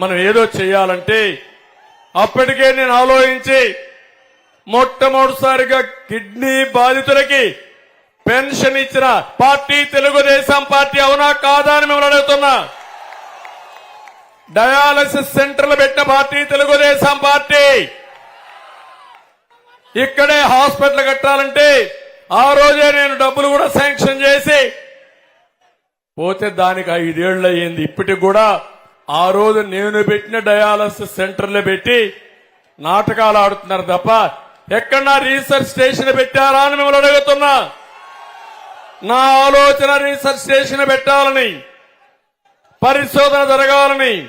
మనం ఏదో చేయాలంటే అప్పటికే నేను ఆలోచించి మొట్టమొదటిసారిగా కిడ్నీ బాధితులకి పెన్షన్ ఇచ్చిన పార్టీ తెలుగుదేశం పార్టీ అవునా కాదా అని మిమ్మల్ని అడుగుతున్నా. డయాలసిస్ సెంటర్లు పెట్టిన పార్టీ తెలుగుదేశం పార్టీ. ఇక్కడే హాస్పిటల్ కట్టాలంటే ఆ రోజే నేను డబ్బులు కూడా శాంక్షన్ చేసి పోతే దానికి ఐదేళ్ళు అయ్యింది. ఇప్పటికి కూడా ఆ రోజు నేను పెట్టిన డయాలసిస్ సెంటర్లో పెట్టి నాటకాలు ఆడుతున్నారు తప్ప ఎక్కడన్నా రీసెర్చ్ స్టేషన్ పెట్టారా అని మిమ్మల్ని అడుగుతున్నా. నా ఆలోచన రీసెర్చ్ స్టేషన్ పెట్టాలని పరిశోధన జరగాలని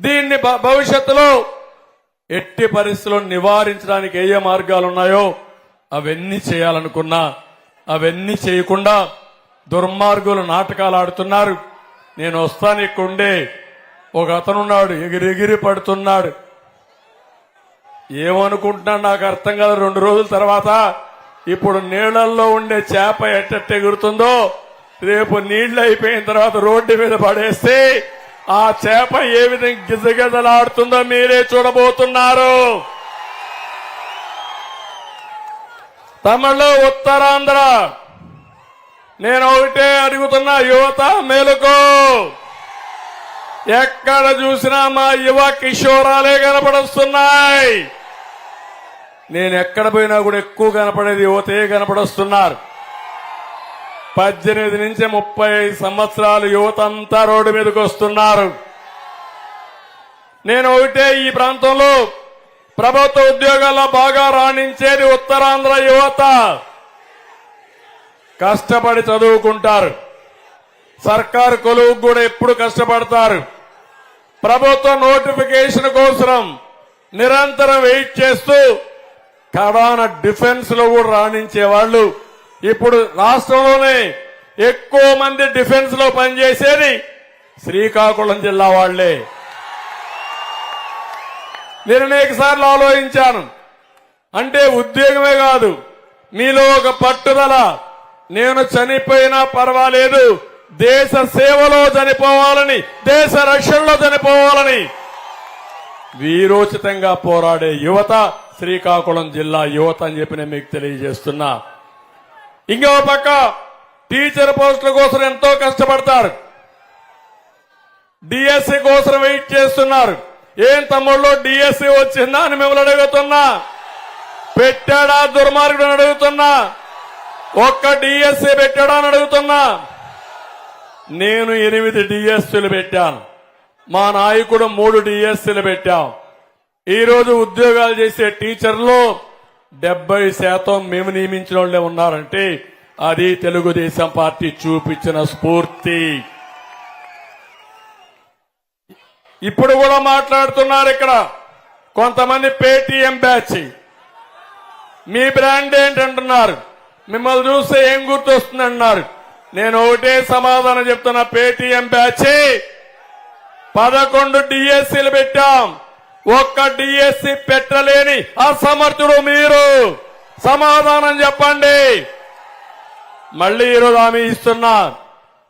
దీన్ని భ- భవిష్యత్తులో ఎట్టి పరిస్థితుల్లో నివారించడానికి ఏ ఏ మార్గాలు ఉన్నాయో అవన్నీ చేయాలనుకున్నా అవన్నీ చేయకుండా దుర్మార్గులు నాటకాలు ఆడుతున్నారు. నేను వస్తాను ఇక్కడుండే. ఒక అతనున్నాడు ఎగిరెగిరి పడుతున్నాడు. ఏమనుకుంటున్నాడు నాకు అర్థం కాదు. రెండు రోజుల తర్వాత ఇప్పుడు నీళ్ళల్లో ఉండే చేప ఎట్టెట్ట ఎగురుతుందో రేపు నీళ్ళు అయిపోయిన తర్వాత రోడ్డు మీద పడేస్తే ఆ చేప ఏ విధంగా గిజగిజలాడుతుందో మీరే చూడబోతున్నారు. తమిళ ఉత్తరాంధ్ర. నేను ఒకటే అడుగుతున్నా యువత మేలుకో. ఎక్కడ చూసినా మా యువ కిషోరాలే కనపడొస్తున్నాయి. నేను ఎక్కడ పోయినా కూడా ఎక్కువ కనపడేది యువతే కనపడొస్తున్నారు. పద్దెనిమిది నుంచి ముప్పై ఐదు సంవత్సరాలు యువత అంతా రోడ్డు మీదకి వస్తున్నారు. నేను ఒకటే ఈ ప్రాంతంలో ప్రభుత్వ ఉద్యోగాల్లో బాగా రాణించేది ఉత్తరాంధ్ర యువత. కష్టపడి చదువుకుంటారు. సర్కారు కొలువు కూడా ఎప్పుడు కష్టపడతారు. ప్రభుత్వ నోటిఫికేషన్ కోసం నిరంతరం వెయిట్ చేస్తూ కడాన డిఫెన్స్లో కూడా రాణించే వాళ్ళు. ఇప్పుడు రాష్ట్రంలోనే ఎక్కువ మంది డిఫెన్స్లో పనిచేసేది శ్రీకాకుళం జిల్లా వాళ్ళే నేను అనేకసార్లు ఆలోచించాను. అంటే ఉద్యోగమే కాదు మీలో ఒక పట్టుదల. నేను చనిపోయినా పర్వాలేదు దేశ సేవలో చనిపోవాలని దేశ రక్షణలో చనిపోవాలని వీరోచితంగా పోరాడే యువత శ్రీకాకుళం జిల్లా యువత అని చెప్పి నేను మీకు తెలియజేస్తున్నా. ఇంకో పక్క టీచర్ పోస్టుల కోసం ఎంతో కష్టపడతారు. డిఎస్సి కోసం వెయిట్ చేస్తున్నారు. ఏం తమ్ముళ్ళు డిఎస్సి వచ్చిందా అని మిమ్మల్ని అడుగుతున్నా. పెట్టాడా దుర్మార్గుడు అడుగుతున్నా. ఒక్క డిఎస్సి పెట్టాడా అని అడుగుతున్నా. నేను ఎనిమిది డిఎస్సీలు పెట్టాను. మా నాయకుడు మూడు డిఎస్సీలు పెట్టాం. ఈరోజు ఉద్యోగాలు చేసే టీచర్లు డెబ్బై శాతం మేము నియమించిన వాళ్ళే ఉన్నారంటే అది తెలుగుదేశం పార్టీ చూపించిన స్ఫూర్తి. ఇప్పుడు కూడా మాట్లాడుతున్నారు ఇక్కడ కొంతమంది పేటీఎం బ్యాచ్ మీ బ్రాండ్ ఏంటంటున్నారు? మిమ్మల్ని చూస్తే ఏం గుర్తొస్తుందన్నారు? నేను ఒకటే సమాధానం చెప్తున్నా పేటీఎం బ్యాచ్. పదకొండు డిఎస్సీలు పెట్టాం. ఒక్క డిఎస్సి పెట్టలేని అసమర్థుడు మీరు. సమాధానం చెప్పండి. మళ్ళీ ఈరోజు హామీ ఇస్తున్నా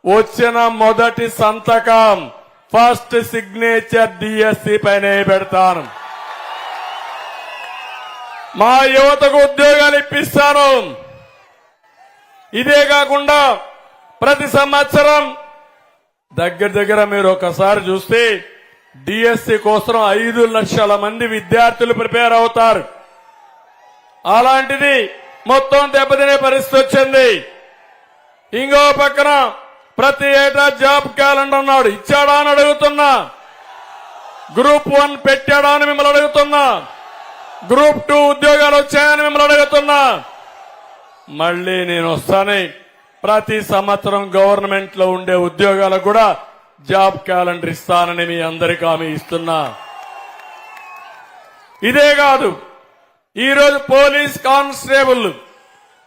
వచ్చిన మొదటి సంతకం ఫస్ట్ సిగ్నేచర్ డిఎస్సి పైన పెడతాను. మా యువతకు ఉద్యోగాలు ఇప్పిస్తాను. ఇదే కాకుండా ప్రతి సంవత్సరం దగ్గర దగ్గర మీరు ఒకసారి చూస్తే డిఎస్సి కోసం ఐదు లక్షల మంది విద్యార్థులు ప్రిపేర్ అవుతారు. అలాంటిది మొత్తం దెబ్బతినే పరిస్థితి వచ్చింది. ఇంకో పక్కన ప్రతి ఏటా జాబ్ క్యాలెండర్ అన్నాడు. ఇచ్చాడా అని అడుగుతున్నా. గ్రూప్ వన్ పెట్టాడా అని మిమ్మల్ని అడుగుతున్నా. గ్రూప్ టూ ఉద్యోగాలు వచ్చాయని మిమ్మల్ని అడుగుతున్నా. మళ్ళీ నేను వస్తానే ప్రతి సంవత్సరం గవర్నమెంట్లో ఉండే ఉద్యోగాలకు కూడా జాబ్ క్యాలెండర్ ఇస్తానని మీ అందరికీ హామీ ఇస్తున్నా. ఇదే కాదు ఈరోజు పోలీస్ కానిస్టేబుల్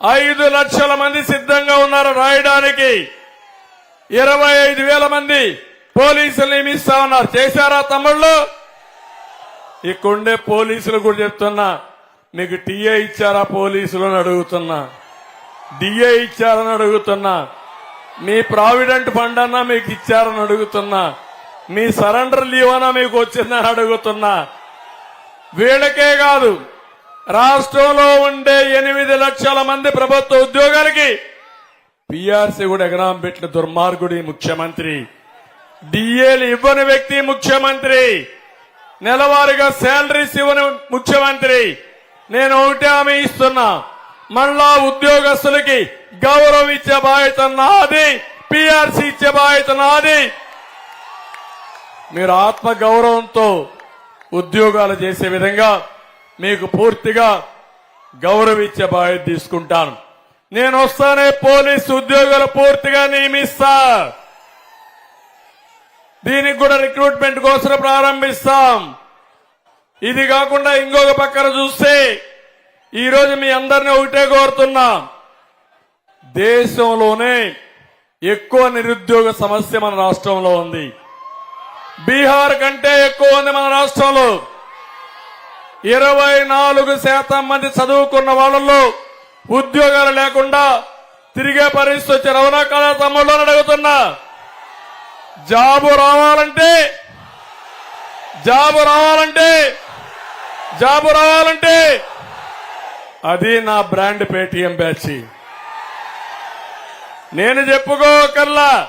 ఐదు లక్షల మంది సిద్ధంగా ఉన్నారు రాయడానికి ఇరవై ఐదు వేల మంది పోలీసులు నియమిస్తా ఉన్నారు. చేశారా తమ్ముళ్ళు? ఇక్కడుండే పోలీసులు కూడా చెప్తున్నా మీకు టీఏ ఇచ్చారా పోలీసులు అని అడుగుతున్నా. డిఏ ఇచ్చారని అడుగుతున్నా. మీ ప్రావిడెంట్ ఫండ్ అన్నా మీకు ఇచ్చారని అడుగుతున్నా. మీ సరెండర్ లీవ్ అన్న మీకు వచ్చిందని అడుగుతున్నా. వీళ్ళకే కాదు రాష్ట్రంలో ఉండే ఎనిమిది లక్షల మంది ప్రభుత్వ ఉద్యోగాలకి పిఆర్సీ కూడా ఎగనాం పెట్టిన దుర్మార్గుడి ముఖ్యమంత్రి. డిఏలు ఇవ్వని వ్యక్తి ముఖ్యమంత్రి. నెలవారీగా శాలరీస్ ఇవ్వని ముఖ్యమంత్రి. నేను ఒకటే ఆమె ఇస్తున్నా. మళ్ళా ఉద్యోగస్తులకి గౌరవం ఇచ్చే బాధ్యత నాది పిఆర్సీ ఇచ్చే బాధ్యత నాది. మీరు ఆత్మ గౌరవంతో ఉద్యోగాలు చేసే విధంగా మీకు పూర్తిగా గౌరవించే బాధ్యత తీసుకుంటాను. నేను వస్తానే పోలీసు ఉద్యోగాలు పూర్తిగా నియమిస్తా. దీనికి కూడా రిక్రూట్మెంట్ కోసం ప్రారంభిస్తాం. ఇది కాకుండా ఇంకొక పక్కన చూస్తే ఈరోజు మీ అందరిని ఒకటే కోరుతున్నా. దేశంలోనే ఎక్కువ నిరుద్యోగ సమస్య మన రాష్ట్రంలో ఉంది. బీహార్ కంటే ఎక్కువ ఉంది మన రాష్ట్రంలో. ఇరవై నాలుగు శాతం మంది చదువుకున్న వాళ్ళలో ఉద్యోగాలు లేకుండా తిరిగే పరిస్థితి వచ్చారు అవునా కదా తమ్ముళ్ళు అడుగుతున్నా. జాబు రావాలంటే జాబు రావాలంటే జాబు రావాలంటే అది నా బ్రాండ్ పేటిఎం బ్యాచ్. నేను చెప్పుకోకల్లా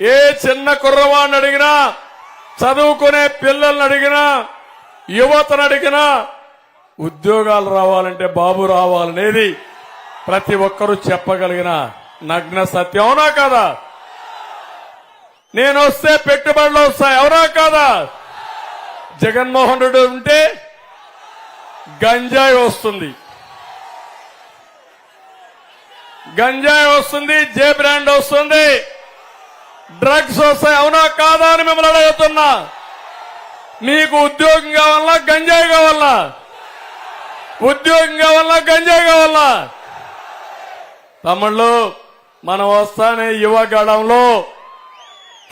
ఏ చిన్న కుర్రవాడిని అడిగినా చదువుకునే పిల్లల్ని అడిగినా యువతను అడిగినా ఉద్యోగాలు రావాలంటే బాబు రావాలనేది ప్రతి ఒక్కరూ చెప్పగలిగిన నగ్న సత్యం. అవునా కదా? నేను వస్తే పెట్టుబడులు వస్తాయి. అవునా కాదా? జగన్మోహన్ రెడ్డి ఉంటే గంజాయి వస్తుంది. గంజాయి వస్తుంది జే బ్రాండ్ వస్తుంది. డ్రగ్స్ వస్తాయి అవునా కాదా అని మిమ్మల్ని అడుగుతున్నా. మీకు ఉద్యోగం కావాలా గంజాయి కావాలా ఉద్యోగం కావాలా గంజాయి కావాలా తమ్ముళ్ళు మనం వస్తానే యువ గడంలో.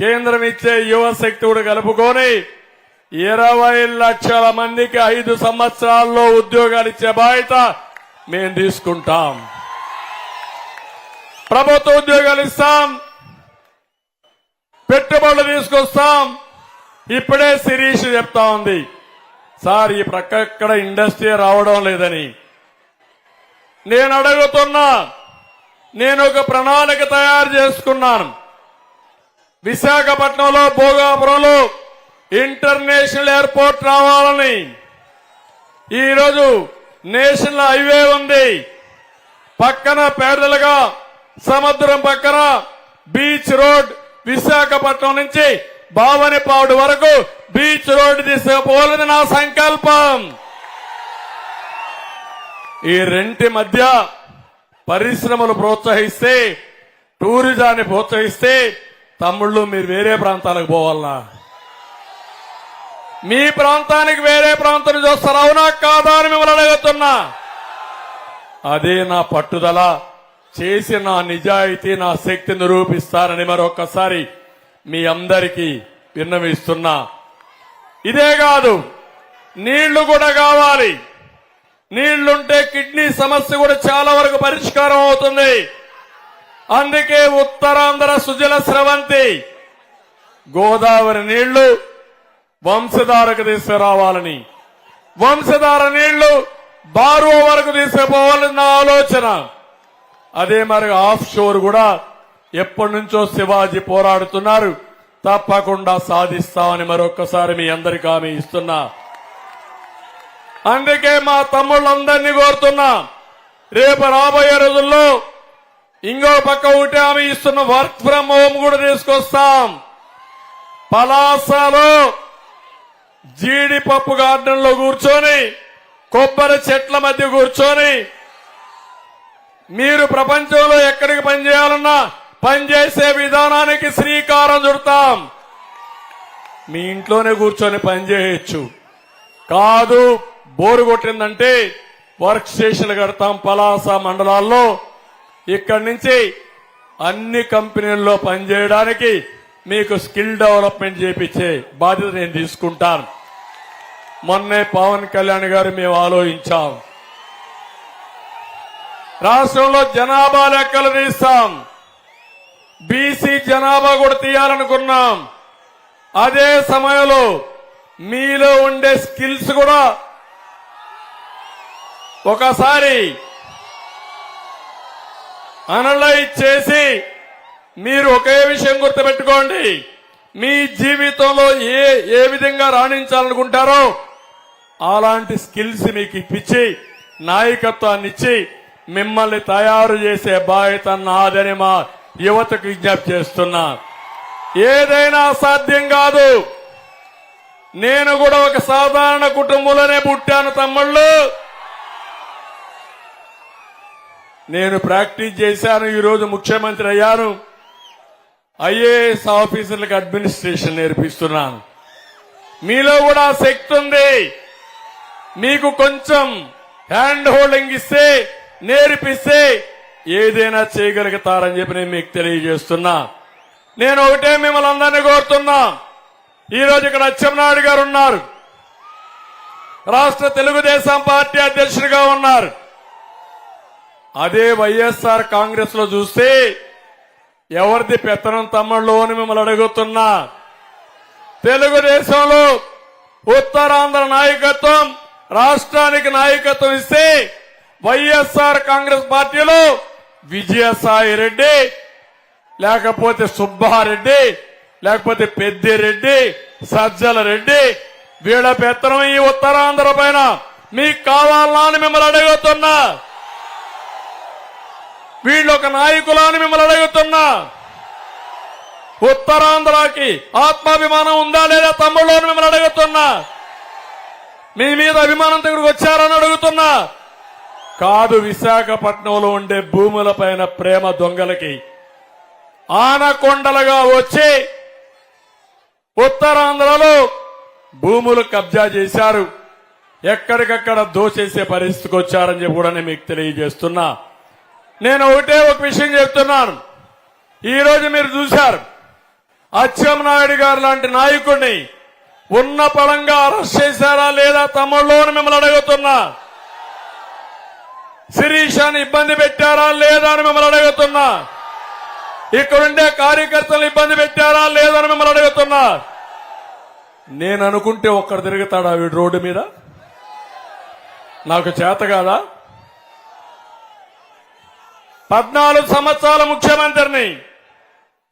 కేంద్రం ఇచ్చే యువ శక్తి కూడా కలుపుకొని ఇరవై లక్షల మందికి ఐదు సంవత్సరాల్లో ఉద్యోగాలు ఇచ్చే బాధ్యత మేము తీసుకుంటాం. ప్రభుత్వ ఉద్యోగాలు ఇస్తాం. పెట్టుబడులు తీసుకొస్తాం. ఇప్పుడే శిరీష్ చెప్తా ఉంది. సార్ ఈ ప్రక్క ఎక్కడ ఇండస్ట్రీ రావడం లేదని. నేను అడుగుతున్నా నేను ఒక ప్రణాళిక తయారు చేసుకున్నాను. విశాఖపట్నంలో భోగాపురంలో ఇంటర్నేషనల్ ఎయిర్పోర్ట్ రావాలని. ఈరోజు నేషనల్ హైవే ఉంది. పక్కన పేదలుగా సముద్రం పక్కన బీచ్ రోడ్ విశాఖపట్నం నుంచి భావనిపాడు వరకు బీచ్ రోడ్ తీసుకుపోవాలని నా సంకల్పం. ఈ రెంటి మధ్య పరిశ్రమలు ప్రోత్సహిస్తే టూరిజాన్ని ప్రోత్సహిస్తే తమ్ముళ్ళు మీరు వేరే ప్రాంతాలకు పోవాలనా మీ ప్రాంతానికి వేరే ప్రాంతం చూస్తారు. అవునా కాదా అని మిమ్మల్ని అడుగుతున్నా. అదే నా పట్టుదల. చేసి నా నిజాయితీ నా శక్తి నిరూపిస్తారని మరొకసారి మీ అందరికీ విన్నవిస్తున్నా. ఇదే కాదు నీళ్ళు కూడా కావాలి. నీళ్ళుంటే కిడ్నీ సమస్య కూడా చాలా వరకు పరిష్కారం అవుతుంది. అందుకే ఉత్తరాంధ్ర సుజల స్రవంతి గోదావరి నీళ్ళు వంశధారకు తీసుకురావాలని. వంశధార నీళ్ళు బారో వరకు తీసుకుపోవాలని నా ఆలోచన. అదే మరి ఆఫ్ షోర్ కూడా ఎప్పటి నుంచో శివాజీ పోరాడుతున్నారు. తప్పకుండా సాధిస్తామని మరొక్కసారి మీ అందరికీ హామీ ఇస్తున్నా. అందుకే మా తమ్ముళ్ళందరినీ కోరుతున్నా. రేపు రాబోయే రోజుల్లో ఇంకో పక్క ఒకటి ఆమె ఇస్తున్న వర్క్ ఫ్రం హోమ్ కూడా తీసుకొస్తాం. పలాసలో జీడిపప్పు గార్డెన్లో కూర్చొని కొబ్బరి చెట్ల మధ్య కూర్చొని మీరు ప్రపంచంలో ఎక్కడికి పనిచేయాలన్నా పనిచేసే విధానానికి శ్రీకారం చుడతాం. మీ ఇంట్లోనే కూర్చొని పనిచేయచ్చు. కాదు బోరు కొట్టిందంటే వర్క్ స్టేషన్లు కడతాం పలాస మండలాల్లో. ఇక్కడి నుంచి అన్ని కంపెనీల్లో పనిచేయడానికి మీకు స్కిల్ డెవలప్మెంట్ చేపించే బాధ్యత నేను తీసుకుంటాను. మొన్నే పవన్ కళ్యాణ్ గారు మేము ఆలోచించాం. రాష్ట్రంలో జనాభా లెక్కలు తీస్తాం. బీసీ జనాభా కూడా తీయాలనుకున్నాం. అదే సమయంలో మీలో ఉండే స్కిల్స్ కూడా ఒకసారి అనలైజ్ చేసి మీరు ఒకే విషయం గుర్తుపెట్టుకోండి. మీ జీవితంలో ఏ ఏ విధంగా రాణించాలనుకుంటారో అలాంటి స్కిల్స్ మీకు ఇప్పించి నాయకత్వాన్ని ఇచ్చి మిమ్మల్ని తయారు చేసే బాధ్యత నాదని మా యువతకు విజ్ఞప్తి చేస్తున్నా. ఏదైనా సాధ్యం కాదు. నేను కూడా ఒక సాధారణ కుటుంబంలోనే పుట్టాను తమ్ముళ్ళు. నేను ప్రాక్టీస్ చేశాను ఈరోజు ముఖ్యమంత్రి అయ్యాను. ఐఏఎస్ ఆఫీసర్లకు అడ్మినిస్ట్రేషన్ నేర్పిస్తున్నాను. మీలో కూడా శక్తి ఉంది. మీకు కొంచెం హ్యాండ్ హోల్డింగ్ ఇస్తే నేర్పిస్తే ఏదైనా చేయగలుగుతారని చెప్పి నేను మీకు తెలియజేస్తున్నా. నేను ఒకటే మిమ్మల్ని అందరినీ కోరుతున్నా. ఈరోజు ఇక్కడ అచ్చెన్నాయుడు గారు ఉన్నారు. రాష్ట్ర తెలుగుదేశం పార్టీ అధ్యక్షుడిగా ఉన్నారు. అదే వైఎస్ఆర్ కాంగ్రెస్లో చూస్తే ఎవరిది పెత్తనం తమ్ముళ్ళు అని మిమ్మల్ని అడుగుతున్నా. తెలుగుదేశంలో ఉత్తరాంధ్ర నాయకత్వం రాష్ట్రానికి నాయకత్వం ఇస్తే వైఎస్ఆర్ కాంగ్రెస్ పార్టీలో విజయసాయి రెడ్డి లేకపోతే సుబ్బారెడ్డి లేకపోతే పెద్దిరెడ్డి సజ్జల రెడ్డి వీళ్ళ పెత్తనం ఈ ఉత్తరాంధ్ర పైన మీకు కావాలా అని మిమ్మల్ని అడుగుతున్నా. వీళ్ళు ఒక నాయకులని మిమ్మల్ని అడుగుతున్నా. ఉత్తరాంధ్రకి ఆత్మాభిమానం ఉందా లేదా తమ్ముళ్ళు అని మిమ్మల్ని అడుగుతున్నా. మీ మీద అభిమానం దగ్గరకు వచ్చారని అడుగుతున్నా. కాదు విశాఖపట్నంలో ఉండే భూముల పైన ప్రేమ దొంగలకి ఆనకొండలుగా వచ్చి ఉత్తరాంధ్రలో భూములు కబ్జా చేశారు. ఎక్కడికక్కడ దోచేసే పరిస్థితికి వచ్చారని చెప్పి కూడా నేను మీకు తెలియజేస్తున్నా. నేను ఒకటే ఒక విషయం చెప్తున్నాను. ఈరోజు మీరు చూశారు. అచ్చెం నాయుడు గారు లాంటి నాయకుడిని ఉన్న పడంగా అరెస్ట్ చేశారా లేదా తమ్ముళ్ళు మిమ్మల్ని అడుగుతున్నా? శిరీషాన్ని ఇబ్బంది పెట్టారా లేదా అని మిమ్మల్ని అడుగుతున్నా? ఇక్కడుండే కార్యకర్తలు ఇబ్బంది పెట్టారా లేదా అని మిమ్మల్ని అడుగుతున్నా? నేను అనుకుంటే ఒక్కడు తిరుగుతాడా వీడు రోడ్డు మీద? నాకు చేత కాదా? పద్నాలుగు సంవత్సరాల ముఖ్యమంత్రిని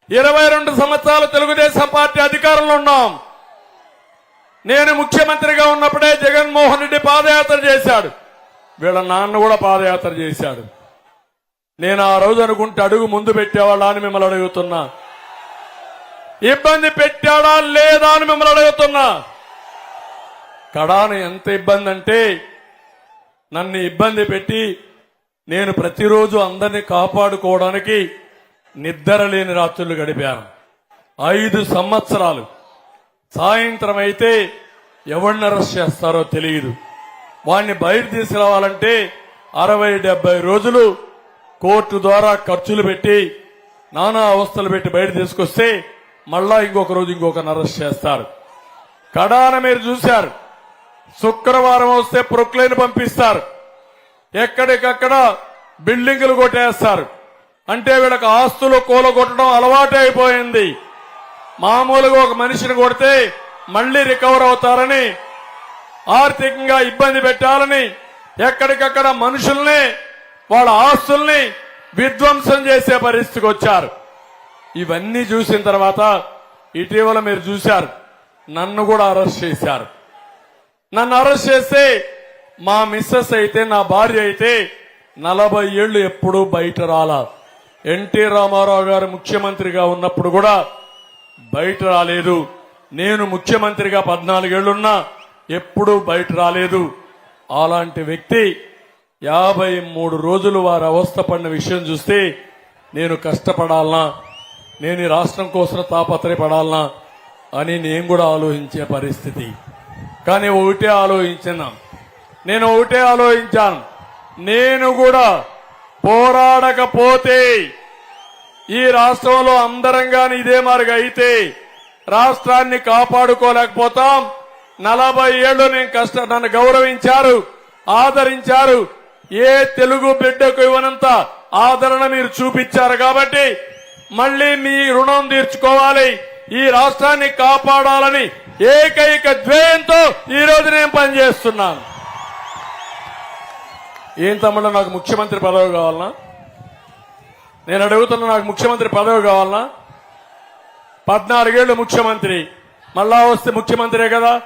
ఇరవై రెండు సంవత్సరాలు తెలుగుదేశం పార్టీ అధికారంలో ఉన్నాం. నేను ముఖ్యమంత్రిగా ఉన్నప్పుడే జగన్మోహన్ రెడ్డి పాదయాత్ర చేశాడు. వీళ్ళ నాన్న కూడా పాదయాత్ర చేశాడు. నేను ఆ రోజు అనుకుంటే అడుగు ముందు పెట్టేవాళ్ళ అని మిమ్మల్ని అడుగుతున్నా. ఇబ్బంది పెట్టాడా లేదా అని మిమ్మల్ని అడుగుతున్నా. కడాను ఎంత ఇబ్బంది అంటే నన్ను ఇబ్బంది పెట్టి నేను ప్రతిరోజు అందరినీ కాపాడుకోవడానికి నిద్ర లేని రాత్రులు గడిపాను. ఐదు సంవత్సరాలు. సాయంత్రం అయితే ఎవరిని అరెస్ట్ చేస్తారో తెలియదు. వాడిని బయట తీసుకురావాలంటే అరవై డెబ్బై రోజులు కోర్టు ద్వారా ఖర్చులు పెట్టి నానా అవస్థలు పెట్టి బయట తీసుకొస్తే మళ్ళా ఇంకొక రోజు ఇంకొకరిని అరెస్ట్ చేస్తారు. కడాన మీరు చూశారు. శుక్రవారం వస్తే ప్రొక్లైన్ పంపిస్తారు. ఎక్కడికక్కడ బిల్డింగులు కొట్టేస్తారు. అంటే వీళ్ళకి ఆస్తులు కూలగొట్టడం అలవాటు అయిపోయింది మామూలుగా ఒక మనిషిని కొడితే మళ్ళీ రికవర్ అవుతారని ఆర్థికంగా ఇబ్బంది పెట్టాలని ఎక్కడికక్కడ మనుషుల్ని వాళ్ళ ఆస్తుల్ని విధ్వంసం చేసే పరిస్థితికి వచ్చారు. ఇవన్నీ చూసిన తర్వాత ఇటీవల మీరు చూశారు. నన్ను కూడా అరెస్ట్ చేశారు. నన్ను అరెస్ట్ చేస్తే మా మిస్సెస్ అయితే నా భార్య అయితే నలభై ఏళ్ళు ఎప్పుడూ బయట రాలా. ఎన్టీ రామారావు గారు ముఖ్యమంత్రిగా ఉన్నప్పుడు కూడా బయట రాలేదు. నేను ముఖ్యమంత్రిగా పద్నాలుగేళ్ళున్నా ఎప్పుడూ బయట రాలేదు. అలాంటి వ్యక్తి యాభై మూడు రోజులు వారు అవస్థ పడిన విషయం చూస్తే నేను కష్టపడాలనా? నేను ఈ రాష్ట్రం కోసం తాపత్రయపడాలనా? అని నేను కూడా ఆలోచించే పరిస్థితి. కానీ ఒకటే ఆలోచించిన. నేను ఒకటే ఆలోచించాను. నేను కూడా పోరాడకపోతే ఈ రాష్ట్రంలో అందరం గాని ఇదే మార్గం అయితే రాష్ట్రాన్ని కాపాడుకోలేకపోతాం. నలభై ఏళ్ళు నేను కష్ట నన్ను గౌరవించారు ఆదరించారు. ఏ తెలుగు బిడ్డకు ఇవ్వనంత ఆదరణ మీరు చూపించారు కాబట్టి మళ్ళీ మీ రుణం తీర్చుకోవాలి. ఈ రాష్ట్రాన్ని కాపాడాలని ఏకైక ధ్యేయంతో ఈ రోజు నేను పనిచేస్తున్నాను. ఏం తమ్ముడు నాకు ముఖ్యమంత్రి పదవి కావాలనా? నేను అడుగుతున్నా నాకు ముఖ్యమంత్రి పదవి కావాలనా? పద్నాలుగేళ్ళు ముఖ్యమంత్రి. మళ్ళా వస్తే ముఖ్యమంత్రే కదా?